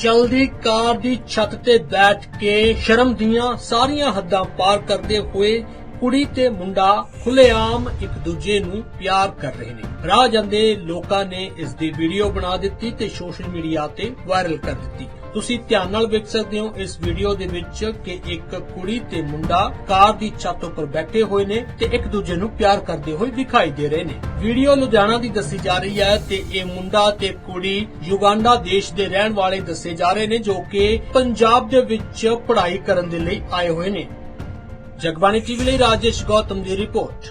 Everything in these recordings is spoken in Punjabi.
ਚਲਦੀ ਕਾਰ ਦੀ ਛੱਤ ਤੇ ਬੈਠ ਕੇ ਸ਼ਰਮ ਦੀਆਂ ਸਾਰੀਆਂ ਹੱਦਾਂ ਪਾਰ ਕਰਦੇ ਹੋਏ ਕੁੜੀ ਤੇ ਮੁੰਡਾ ਖੁੱਲੇਆਮ ਇੱਕ ਦੂਜੇ ਨੂੰ ਪਿਆਰ ਕਰ ਰਹੇ ਨੇ। ਰਾਹ ਜਾਂਦੇ ਲੋਕਾਂ ਨੇ ਇਸ ਦੀ ਵੀਡੀਓ ਬਣਾ ਦਿੱਤੀ ਤੇ ਸੋਸ਼ਲ ਮੀਡੀਆ ਤੇ ਵਾਇਰਲ ਕਰ ਦਿੱਤੀ। ਤੁਸੀਂ ਧਿਆਨ ਨਾਲ ਵੇਖ ਸਕਦੇ ਹੋ ਇਸ ਵੀਡੀਓ ਦੇ ਵਿੱਚ ਕਿ ਇੱਕ ਕੁੜੀ ਤੇ ਮੁੰਡਾ ਕਾਰ ਦੀ ਛੱਤ ਉੱਪਰ ਬੈਠੇ ਹੋਏ ਨੇ ਤੇ ਇੱਕ ਦੂਜੇ ਨੂੰ ਪਿਆਰ ਕਰਦੇ ਹੋਏ ਦਿਖਾਈ ਦੇ ਰਹੇ ਨੇ। ਵੀਡੀਓ ਲੁਧਿਆਣਾ ਦੀ ਦੱਸੀ ਜਾ ਰਹੀ ਹੈ ਤੇ ਇਹ ਮੁੰਡਾ ਤੇ ਕੁੜੀ ਯੁਗਾਂਡਾ ਦੇਸ਼ ਦੇ ਰਹਿਣ ਵਾਲੇ ਦੱਸੇ ਜਾ ਰਹੇ ਨੇ ਜੋ ਕਿ ਪੰਜਾਬ ਦੇ ਵਿੱਚ ਪੜ੍ਹਾਈ ਕਰਨ ਦੇ ਲਈ ਆਏ ਹੋਏ ਨੇ। ਜਗਬਾਣੀ ਟੀਵੀ ਲਈ ਰਾਜੇਸ਼ ਗੌਤਮ ਦੀ ਰਿਪੋਰਟ।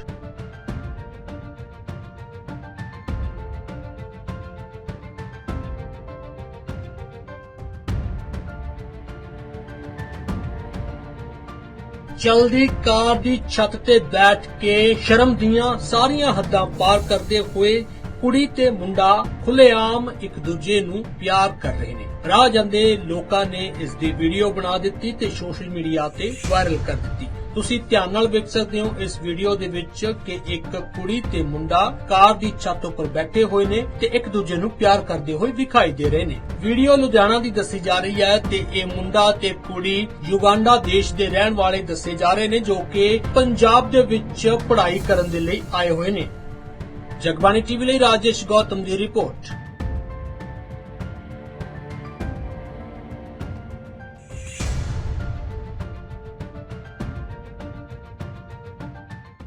ਚਲਦੀ ਕਾਰ ਦੀ ਛੱਤ ਤੇ ਬੈਠ ਕੇ ਸ਼ਰਮ ਦੀਆਂ ਸਾਰੀਆਂ ਹੱਦਾਂ ਪਾਰ ਕਰਦੇ ਹੋਏ ਕੁੜੀ ਤੇ ਮੁੰਡਾ ਖੁੱਲੇਆਮ ਇੱਕ ਦੂਜੇ ਨੂੰ ਪਿਆਰ ਕਰ ਰਹੇ ਨੇ। ਰਾਹ ਜਾਂਦੇ ਲੋਕਾਂ ਨੇ ਇਸ ਦੀ ਵੀਡੀਓ ਬਣਾ ਦਿੱਤੀ ਤੇ ਸੋਸ਼ਲ ਮੀਡੀਆ ਤੇ ਵਾਇਰਲ ਕਰ ਦਿੱਤੀ। ਤੁਸੀਂ ਧਿਆਨ ਨਾਲ ਵੇਖ ਸਕਦੇ ਹੋ ਇਸ ਵੀਡੀਓ ਦੇ ਵਿੱਚ ਕਿ ਇੱਕ ਕੁੜੀ ਤੇ ਮੁੰਡਾ ਕਾਰ ਦੀ ਛੱਤ ਉੱਪਰ ਬੈਠੇ ਹੋਏ ਨੇ ਤੇ ਇੱਕ ਦੂਜੇ ਨੂੰ ਪਿਆਰ ਕਰਦੇ ਹੋਏ ਵਿਖਾਈ ਦੇ ਰਹੇ ਨੇ। ਵੀਡੀਓ ਲੁਧਿਆਣਾ ਦੀ ਦੱਸੀ ਜਾ ਰਹੀ ਹੈ ਤੇ ਇਹ ਮੁੰਡਾ ਤੇ ਕੁੜੀ ਯੁਗਾਂਡਾ ਦੇਸ਼ ਦੇ ਰਹਿਣ ਵਾਲੇ ਦੱਸੇ ਜਾ ਰਹੇ ਨੇ ਜੋ ਕਿ ਪੰਜਾਬ ਦੇ ਵਿੱਚ ਪੜ੍ਹਾਈ ਕਰਨ ਦੇ ਲਈ ਆਏ ਹੋਏ ਨੇ। ਜਗਬਾਣੀ ਟੀਵੀ ਲਈ ਰਾਜੇਸ਼ ਗੌਤਮ ਦੀ ਰਿਪੋਰਟ।